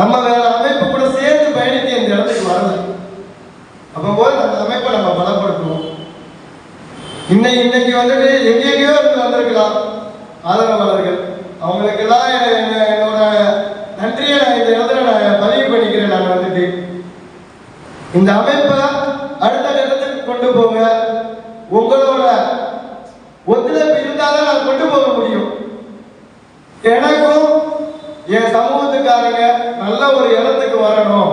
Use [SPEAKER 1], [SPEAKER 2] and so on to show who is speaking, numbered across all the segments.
[SPEAKER 1] நம்ம வேற அமைப்பு கூட சேர்ந்து பயணிக்க இந்த இடத்துக்கு வரல அப்போ போது அந்த அமைப்பை நம்ம பலப்படுத்துவோம். இன்னைக்கு இன்னைக்கு வந்துட்டு எங்கெங்கேயோ இருந்து வந்திருக்கலாம் ஆதரவாளர்கள். அவங்களுக்கெல்லாம் தான் என்ன- என்னோட நன்றியை நான் இந்த இடத்துல நான் பதிவு பண்ணிக்கிறேன் நான் வந்துட்டு. இந்த அமைப்பை அடுத்த கட்டத்துக்கு கொண்டு போங்க. உங்களோட ஒத்துழைப்பு இருந்தாதான் நான் கொண்டு போக முடியும். எனக்கும் நல்ல ஒரு இடத்துக்கு வரணும்.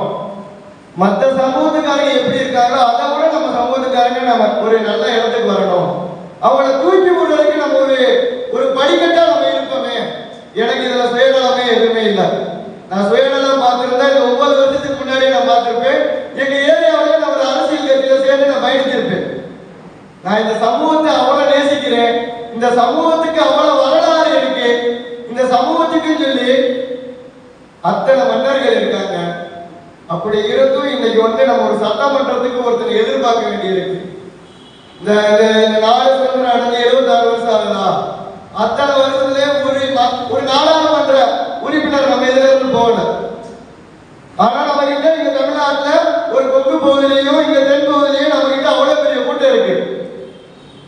[SPEAKER 1] மற்ற சமூகத்துக்காரங்க எப்படி இருக்காங்களோ அதை விட நம்ம சமூகத்துக்காரங்க நம்ம ஒரு நல்ல இடத்துக்கு வரணும். அவங்கள தூக்கி விடுறதுக்கு நம்ம ஒரு ஒரு படிக்கட்டா நம்ம இருப்போமே. எனக்கு இதுல சுயநலமே எதுவுமே இல்லை. நான் சுயநலம் பார்த்துருந்தா இந்த ஒன்பது வருஷத்துக்கு முன்னாடி நான் பார்த்திருப்பேன். எங்க ஏரியாவில நான் ஒரு அரசியல் கட்சியில சேர்ந்து நான் பயணிச்சிருப்பேன் நான் இந்த சமூகத்தை அவ்வளவு நேசிக்கிறேன். இந்த சமூகத்துக்கு அவ்வளவு வரலாறு இருக்கு. இந்த சமூகத்துக்கு சொல்லி அத்தனை மன்னர்கள் இருக்காங்க. அப்படி இருந்தும் இன்னைக்கு வந்து நம்ம ஒரு சட்டமன்றத்துக்கு ஒருத்தர் எதிர்பார்க்க வேண்டியிருக்கு. இந்த நாலு இந்த நாடு சுதந்திரம் அடைஞ்சு எழுபத்தாறு வருஷம் ஆகுதா? அத்தனை வருஷத்துலயே ஒரு ஒரு நாடாளுமன்ற உறுப்பினர் நம்ம இதுல இருந்து போகல. ஆனா நம்ம கிட்ட இங்க தமிழ்நாட்டுல ஒரு கொங்கு பகுதியிலையும் இங்க தென் பகுதி நம்ம கிட்ட அவ்வளவு பெரிய கூட்டம் இருக்கு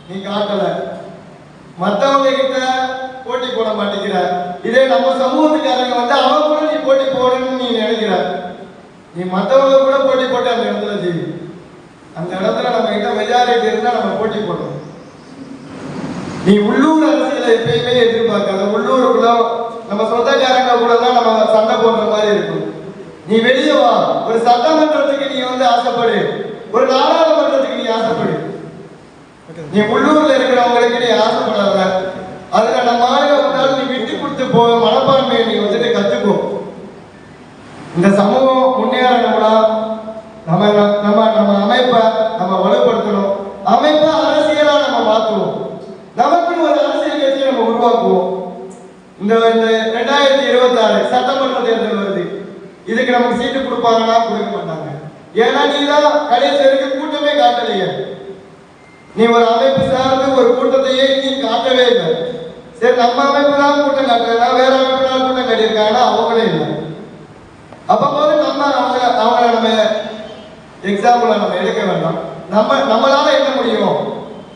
[SPEAKER 1] நீ காட்டல மத்தவங்க கிட்ட போட்டி போட மாட்டேங்கிற இதே நம்ம சமூகத்துக்காரங்க வந்து அவங்க கூட நீ போட்டி போடணும்னு நீ நினைக்கிற நீ மற்றவங்க கூட போட்டி போட்டு அந்த இடத்துல ஜெயி. அந்த இடத்துல நம்ம கிட்ட மெஜாரிட்டி இருந்தால் நம்ம போட்டி போடணும். நீ உள்ளூர் அரசியலை எப்பயுமே எதிர்பார்க்காத. உள்ளூருக்குள்ள நம்ம சொந்தக்காரங்க கூட தான் நம்ம சண்டை போடுற மாதிரி இருக்கும். நீ வெளியே வா. ஒரு சட்டமன்றத்துக்கு நீ வந்து ஆசைப்படு. ஒரு நாடாளுமன்றத்துக்கு நீ ஆசைப்படு. நீ உள்ளூர்ல இருக்கிறவங்களுக்கு நீ ஆசைப்படாத அதுல நம்ம ஆளுங்க வந்தாலும் நீ விட்டு கொடுத்து போ மனப்பான்மையை நீ வந்துட்டு கத்துக்கோ இந்த சமூகம் முன்னேறணும்னா நம்ம நம்ம நம்ம அமைப்பை நம்ம வலுப்படுத்தணும் அமைப்பை அரசியலா நம்ம மாத்துவோம் நமக்குன்னு ஒரு அரசியல் கட்சியை நம்ம உருவாக்குவோம். இந்த இந்த ரெண்டாயிரத்தி இருபத்தி ஆறு சட்டமன்ற தேர்தல் வருது. இதுக்கு நமக்கு சீட்டு கொடுப்பாங்கன்னா கொடுக்க மாட்டாங்க. ஏன்னா நீ தான் கடைசி வரைக்கும் கூட்டமே காட்டலையே. நீ ஒரு அமைப்பு சார்ந்து ஒரு கூட்டத்தையே நீ காட்டவே இல்லை. சரி நம்ம அமைப்பு தான் கூட்டம் காட்டுறா வேற அமைப்பு தான் கூட்டம் காட்டியிருக்காங்கன்னா அவங்களே இல்லை. அப்போ போது நம்ம அவங்க அவங்கள நம்ம எக்ஸாம்பிள நம்ம எடுக்க வேண்டாம். நம்ம நம்மளால என்ன முடியும்?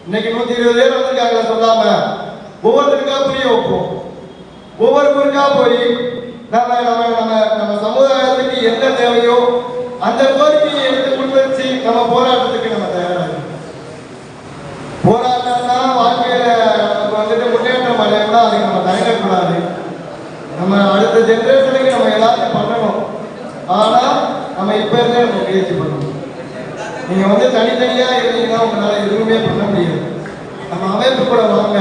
[SPEAKER 1] இன்னைக்கு நூத்தி இருபது பேர் வந்திருக்காங்களா சொல்லாம. ஒவ்வொருத்தருக்கா புரிய வைப்போம். ஒவ்வொரு போய் நம்ம நம்ம நம்ம நம்ம சமுதாயத்துக்கு என்ன தேவையோ அந்த கோரிக்கையை எடுத்து முன் வச்சு நம்ம போராட்டத்துக்கு நம்ம தயாராக. போராட்டம்னா வாழ்க்கையில நமக்கு வந்துட்டு முன்னேற்றம் அடையணும்னா அதுக்கு நம்ம தயங்கக்கூடாது. நம்ம அடுத்த ஜென்ரேஷனுக்கு நம்ம எல்லாத்தையும் பண்ணணும். ஆனா நம்ம இப்ப இருந்தே நம்ம முயற்சி பண்ணணும். நீங்க வந்து தனித்தனியா இருந்தீங்கன்னா உங்களால எதுவுமே பண்ண முடியாது. நம்ம அமைப்பு கூட வாங்க.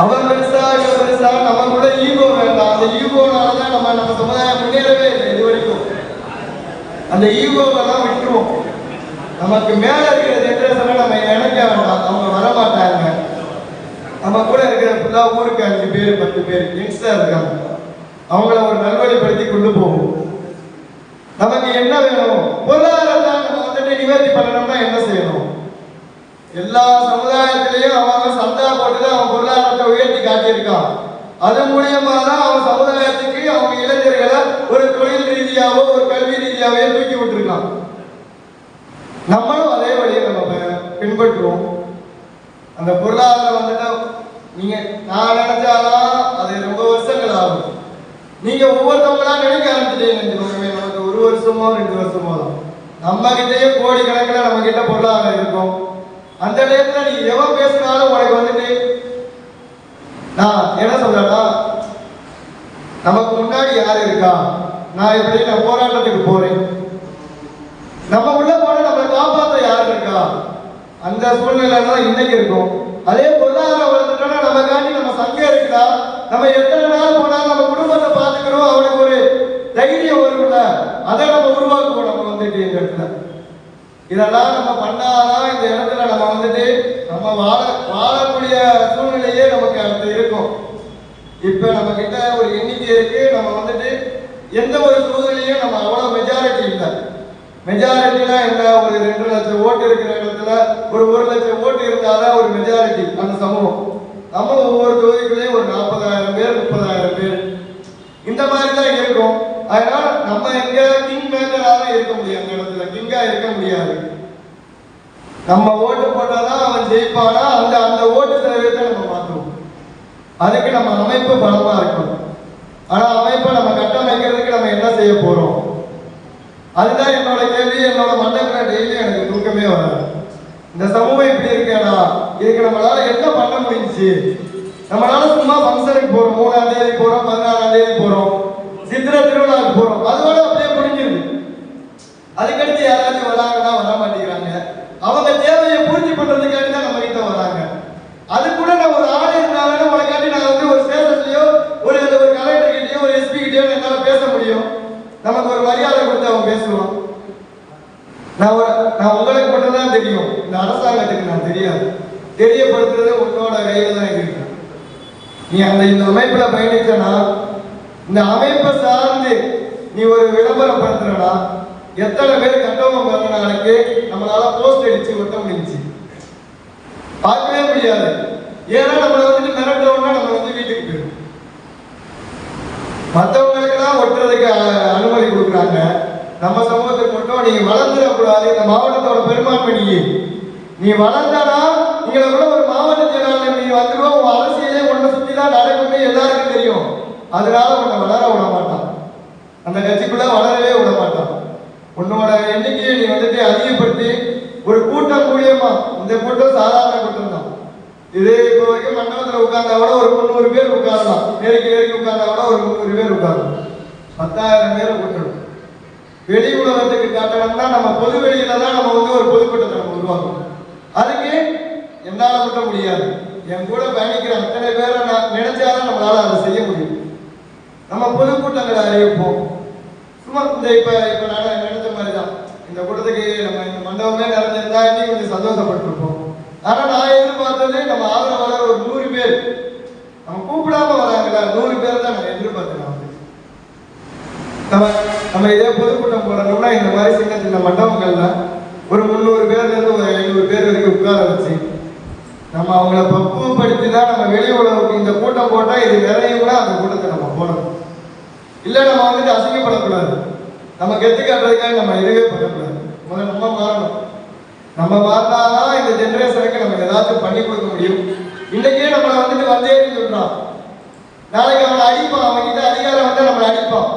[SPEAKER 1] அவர் பெருசா இவர் பெருசா நமக்குள்ள ஈகோ வேண்டாம். அந்த ஈகோனால தான் நம்ம நம்ம சமுதாயம் முன்னேறவே இல்லை இது வரைக்கும். அந்த ஈகோவெல்லாம் விட்டுருவோம். நமக்கு மேல இருக்கிற ஜெனரேஷனை நம்ம இணைக்க வேண்டாம். அவங்க வர மாட்டாங்க நம்ம கூட இருக்கிற ஃபுல்லா ஊருக்கு அஞ்சு பேர் பத்து பேர் யங்ஸ்டர் இருக்காங்க. அவங்கள ஒரு நல்வழிப்படுத்தி கொண்டு போவோம் நமக்கு என்ன வேணும்? பொருளாதாரத்தை நம்ம வந்துட்டு நிவர்த்தி பண்ணணும்னா என்ன செய்யணும்? எல்லா சமுதாயத்திலையும் அவன் சந்தா போட்டு தான் அவன் பொருளாதாரத்தை உயர்த்தி காட்டியிருக்கான் அது மூலியமா தான் அவன் சமுதாயத்துக்கு அவங்க இளைஞர்களை ஒரு தொழில் ரீதியாவோ ஒரு கல்வி ரீதியாவே தூக்கி விட்டுருக்கான் நம்மளும் அதே வழியை நம்ம பின்பற்றுவோம். அந்த பொருளாதாரம் வந்துட்டு நீங்க நான் நினைச்சாதான் அது ரொம்ப வருஷங்கள் ஆகும் நீங்க ஒவ்வொருத்தவங்களா நினைக்க ஆரம்பிச்சிட்டீங்க நமக்கு ஒரு வருஷமோ ரெண்டு வருஷமோ தான். நம்ம கிட்டயே கோடி கணக்கில் நம்ம கிட்ட பொருளாதாரம் இருக்கும். அந்த நேரத்துல நீ எவன் பேசினாலும் உனக்கு வந்துட்டு நான் என்ன சொல்றேன்னா நமக்கு முன்னாடி யார் இருக்கா? நான் இப்படி நான் போராட்டத்துக்கு போறேன். நம்ம உள்ள போன நம்மளை காப்பாத்த யார் இருக்கா? அந்த சூழ்நிலை தான் இன்னைக்கு இருக்கும். அதே பொருளாதாரம் வளர்ந்துட்டோம்னா நம்ம காட்டி நம்ம சங்கம் இருக்குதா? நம்ம எத்தனை நாள் போனாலும் நம்ம குடும்பத்தை பார்த்துக்கிறோம். அவனுக்கு ஒரு தைரியம் வரும்ல. அதை நம்ம உருவாக்குவோம் நம்ம வந்துட்டு இந்த இடத்துல. இதெல்லாம் நம்ம பண்ணாதான் இந்த இடத்துல நம்ம வந்துட்டு நம்ம வாழ வாழக்கூடிய சூழ்நிலையே நமக்கு அடுத்து இருக்கும். இப்ப நம்ம கிட்ட ஒரு எண்ணிக்கை இருக்கு. நம்ம வந்துட்டு எந்த ஒரு சூழ்நிலையும் நம்ம அவ்வளவு மெஜாரிட்டி இல்லை. மெஜாரிட்டினா என்ன? ஒரு ரெண்டு லட்சம் ஓட்டு இருக்கிற இடத்துல ஒரு ஒரு லட்சம் ஓட்டு இருந்தாதான் ஒரு மெஜாரிட்டி அந்த சமூகம். நம்ம ஒவ்வொரு தொகுதிக்குள்ளேயும் ஒரு நாற்பதாயிரம் பேர் முப்பதாயிரம் பேர். இந்த இந்த மாதிரி தான் இருக்கும். அதனால நம்ம எங்க கிங் மேக்கராக இருக்க முடியும் அந்த இடத்துல. கிங்கா இருக்க முடியாது. நம்ம ஓட்டு போட்டாதான் அவன் ஜெயிப்பானா அந்த அந்த ஓட்டு சதவீதத்தை நம்ம மாற்றுவோம் அதுக்கு நம்ம அமைப்பு பலமா இருக்கணும். ஆனா அமைப்பை நம்ம கட்டமைக்கிறதுக்கு நம்ம என்ன செய்ய போறோம்? அதுதான் என்னோட கேள்வி. என்னோட மண்டபத்துல டெய்லி எனக்கு தூக்கமே வராது. இந்த சமூகம் இப்படி இருக்கேடா இதுக்கு நம்மளால என்ன பண்ண முடிஞ்சுச்சு? நம்மளால சும்மா ஃபங்க்ஷனுக்கு போறோம். மூணாம் தேதி போறோம் பதினாறாம் தேதி போறோம். சித்திரை திருவிழாவுக்கு போறோம் அதோட அப்படியே முடிஞ்சிருது. அதுக்கடுத்து யாராச்சும் வராங்கன்னா வர மாட்டேங்கிறாங்க அவங்க தேவையை பூர்த்தி பண்றதுக்காக தான் நம்ம கிட்ட வராங்க. அது கூட நான் ஒரு ஆள் இருந்தாலும் உனக்காண்டி நான் வந்து ஒரு ஸ்டேஷன்லயோ ஒரு ஒரு கலெக்டர் கிட்டயோ ஒரு எஸ்பி கிட்டயோ என்னால பேச முடியும். நமக்கு ஒரு மரியாதை கொடுத்து அவன் பேசுவான் நான் ஒரு நான் உங்களுக்கு மட்டும் தான் தெரியும். இந்த அரசாங்கத்துக்கு நான் தெரியாது. தெரியப்படுத்துறது உங்களோட கையில தான் இருக்கு. நீ அந்த இந்த அமைப்புல பயணிச்சனா இந்த அமைப்பை சார்ந்து நீ ஒரு விளம்பரம் விளம்பரப்படுத்துறனா எத்தனை பேர் கட்டவங்க பிறந்த நாளைக்கு நம்மளால போஸ்ட் அடிச்சு ஒட்ட முடிஞ்சு பார்க்கவே முடியாது. ஏன்னா நம்மளை வந்துட்டு மிரட்டவங்க நம்ம வந்து வீட்டுக்கு போயிடும். மற்றவங்களுக்கெல்லாம் ஒட்டுறதுக்கு அனுமதி கொடுக்குறாங்க. நம்ம சமூகத்துக்கு மட்டும் நீ வளர்ந்துடக்கூடாது. இந்த மாவட்டத்தோட பெரும்பான்மை நீ நீ வளர்ந்தானா நீங்களை கூட ஒரு மாவட்ட செயலாளர் நீ வந்துடுவோம் உன் அரசியலே ஒன்றை சுற்றி தான் நடக்கும்னு எல்லாருக்கும் தெரியும். அதனால உன்னை வளர விட மாட்டான். அந்த கட்சிக்குள்ள வளரவே விட மாட்டான். உன்னோட எண்ணிக்கையை நீ வந்துட்டு அதிகப்படுத்தி ஒரு கூட்டம் மூலியமா இந்த கூட்டம் சாதாரண கூட்டம் தான். இது இப்போ வரைக்கும் மண்டபத்தில் உட்கார்ந்தா கூட ஒரு முந்நூறு பேர் உட்காரலாம். நேருக்கு நேருக்கு உட்கார்ந்தா கூட ஒரு முந்நூறு பேர் உட்காரலாம். பத்தாயிரம் பேரை கூட்டணும். வெளி உலகத்துக்கு காட்டணும்னா நம்ம பொது வெளியில தான் நம்ம வந்து ஒரு பொதுக்கூட்டத்தை நம்ம உருவாக்கணும். அதுக்கு என்னால் மட்டும் முடியாது. என் கூட பயணிக்கிற அத்தனை பேரை நான் நினைச்சாதான் நம்மளால அதை செய்ய முடியும். நம்ம பொதுக்கூட்டங்களை அறிவிப்போம் சும்மா இந்த இப்ப இப்ப நட நடந்த மாதிரி தான் இந்த கூட்டத்துக்கு நம்ம இந்த மண்டபமே நடந்திருந்தா இன்னும் கொஞ்சம் சந்தோஷப்பட்டிருப்போம். ஆனா நான் எதிர்பார்த்தது நம்ம ஆதரவாளர் ஒரு நூறு பேர். நம்ம கூப்பிடாம வராங்களா நூறு பேர் தான் நான் எதிர்பார்த்தேன் நம்ம நம்ம இதே பொதுக்கூட்டம் போடணும்னா இந்த மாதிரி சின்ன சின்ன மண்டபங்கள்ல ஒரு முந்நூறு பேர்ல இருந்து ஒரு ஐநூறு பேர் வரைக்கும் உட்கார வச்சு நம்ம அவங்கள பக்குவப்படுத்தி தான் நம்ம வெளி உலகத்துக்கு இந்த கூட்டம் போட்டால் இது நிறையும்னா அந்த கூட்டத்தை நம்ம போடணும். இல்ல நம்ம வந்துட்டு அசிங்கப்படக்கூடாது. நம்ம கெத்து காட்டுறதுக்காக நம்ம இதுவே பண்ணக்கூடாது. முதல்ல நம்ம மாறணும். நம்ம மாறினாதான் இந்த ஜென்ரேஷனுக்கு நம்ம ஏதாச்சும் பண்ணி கொடுக்க முடியும். இன்னைக்கே நம்மளை வந்துட்டு வந்தேன்னு சொல்றான். நாளைக்கு அவனை அடிப்பான். அவன் கிட்ட அதிகாரம் வந்து நம்மளை அடிப்பான்.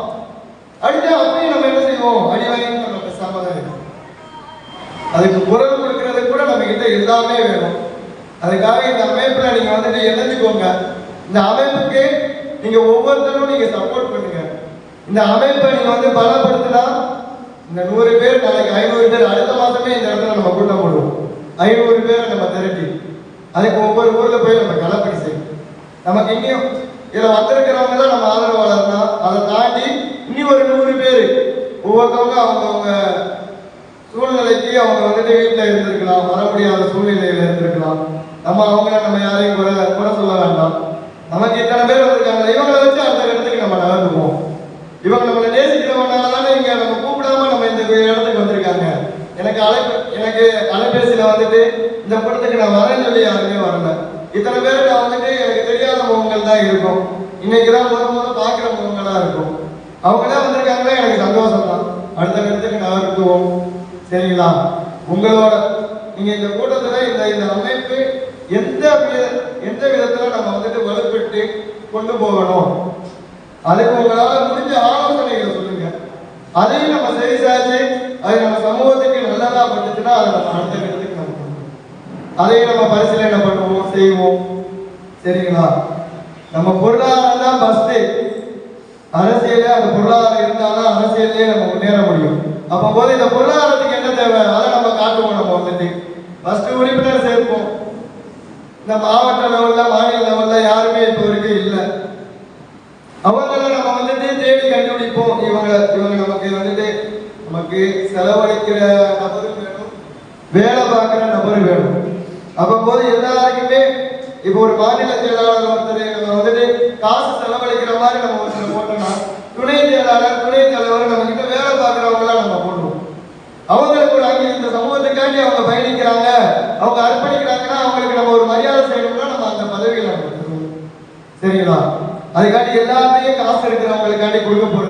[SPEAKER 1] அடிச்சா அப்பயும் நம்ம என்ன செய்வோம்? அடி வாங்கி நம்ம பேசாம தான் அதுக்கு குரல் கொடுக்கறதுக்கு கூட நம்ம கிட்ட எல்லாமே வேணும். அதுக்காக இந்த அமைப்புல நீங்க வந்துட்டு எழுதிக்கோங்க இந்த அமைப்புக்கு நீங்க ஒவ்வொருத்தரும் நீங்க சப்போர்ட் பண்ணுங்க. இந்த அமைப்பை நீங்க வந்து பலப்படுத்தினா இந்த நூறு பேர் நாளைக்கு ஐநூறு பேர் அடுத்த மாதமே இந்த இடத்துல நம்ம கூட்டம் போடுவோம். ஐநூறு பேரை நம்ம திரட்டி அதுக்கு ஒவ்வொரு ஊர்ல போய் நம்ம களப்பணி செய்யணும் நமக்கு இன்னும் இதுல வந்திருக்கிறவங்க தான் நம்ம ஆதரவாளர் தான் அதை தாண்டி இனி ஒரு நூறு பேர் ஒவ்வொருத்தவங்க அவங்கவுங்க சூழ்நிலைக்கு அவங்க வந்துட்டு வீட்டில் இருந்திருக்கலாம் வர முடியாத சூழ்நிலையில இருந்திருக்கலாம். நம்ம அவங்கள நம்ம யாரையும் குறை குறை சொல்ல வேண்டாம். நமக்கு இத்தனை பேர் வந்திருக்காங்க இவங்களை வச்சு அந்த இவங்க நம்மளை நேசிக்கிறவங்களால தானே இங்க நம்ம கூப்பிடாம நம்ம இந்த இடத்துக்கு வந்திருக்காங்க. எனக்கு அழைப்பு எனக்கு அலைபேசியில வந்துட்டு இந்த கூட்டத்துக்கு நான் வரேன்னு சொல்லி யாருமே வரல. இத்தனை பேர் நான் வந்துட்டு எனக்கு தெரியாத முகங்கள் தான் இருக்கும். இன்னைக்கு தான் முத முத பார்க்குற முகங்களா இருக்கும். அவங்களே வந்திருக்காங்க எனக்கு சந்தோஷம் தான். அடுத்த நேரத்துக்கு நான் இருக்குவோம். சரிங்களா? உங்களோட நீங்க இந்த கூட்டத்துல இந்த இந்த அமைப்பு எந்த வித எந்த விதத்துல நம்ம வந்துட்டு வலுப்பெற்று கொண்டு போகணும்? அதுக்கு உங்களால முடிஞ்ச ஆலோசனைகளை சொல்லுங்க. அதையும் நம்ம சரி சாச்சு அது நம்ம சமூகத்துக்கு நல்லதா பட்டுச்சுன்னா அதை நம்ம அடுத்த இடத்துக்கு நம்ம அதையும் நம்ம பரிசீலனை பண்ணுவோம் செய்வோம். சரிங்களா? நம்ம பொருளாதாரம் தான் ஃபஸ்ட்டு அரசியலே அந்த பொருளாதாரம் இருந்தாலும் அரசியல்லே நம்ம முன்னேற முடியும். அப்போ போது இந்த பொருளாதாரத்துக்கு என்ன தேவை? அதை நம்ம காட்டுவோம் நம்ம வந்துட்டு. ஃபர்ஸ்ட் உறுப்பினர் சேர்ப்போம். இந்த மாவட்ட லெவல்ல மாநில லெவல்ல யாருமே இப்போ வரைக்கும் இல்லை அவங்கள நம்ம வந்துட்டு தேடி கண்டுபிடிப்போம் இவங்க இவங்க நமக்கு வந்துட்டு நமக்கு செலவழிக்கிற நபரும் வேணும் வேலை பார்க்குற நபரும் வேணும். அப்போ போது எல்லாருக்குமே இப்போ ஒரு மாநில செயலாளர் ஒருத்தர் நம்ம வந்துட்டு காசு செலவழிக்கிற மாதிரி நம்ம ஒருத்தர் போட்டோம்னா துணை செயலாளர் துணை தலைவர் நம்ம கிட்ட வேலை பார்க்குறவங்களாம் நம்ம போடுவோம் அவங்களுக்கு ஒரு அங்கே இந்த சமூகத்துக்காண்டி அவங்க பயணிக்கிறாங்க அவங்க அர்ப்பணிக்கிறாங்கன்னா அவங்களுக்கு நம்ம ஒரு மரியாதை செய்யணும்னா நம்ம அந்த பதவிகளை நம்ம சரிங்களா? அதுக்காண்டி எல்லாத்தையும் காசு இருக்கிறவங்களுக்காண்டி கொடுக்க போறது